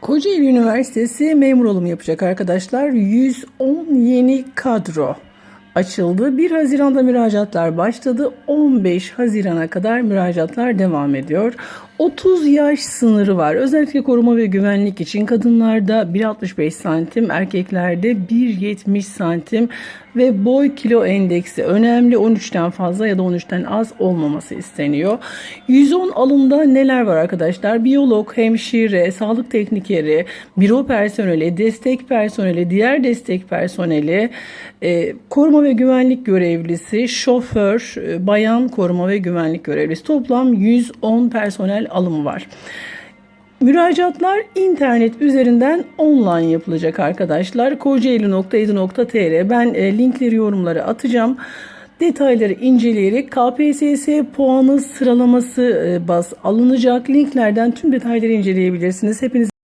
Kocaeli Üniversitesi memur alımı yapacak arkadaşlar. 110 yeni kadro açıldı. 1 Haziran'da müracaatlar başladı. 15 Haziran'a kadar müracaatlar devam ediyor. 30 yaş sınırı var. Özellikle koruma ve güvenlik için kadınlarda 1.65 santim, erkeklerde 1.70 santim ve boy kilo endeksi önemli. 13'ten fazla ya da 13'ten az olmaması isteniyor. 110 alımda neler var arkadaşlar? Biyolog, hemşire, sağlık teknikeri, büro personeli, destek personeli, diğer destek personeli, e, koruma ve güvenlik görevlisi, şoför, e, bayan koruma ve güvenlik görevlisi. Toplam 110 personel alımı var. Müracaatlar internet üzerinden online yapılacak arkadaşlar. Kocaeli.edu.tr Ben e, linkleri yorumlara atacağım. Detayları inceleyerek KPSS puanı sıralaması e, baz alınacak. Linklerden tüm detayları inceleyebilirsiniz. Hepinize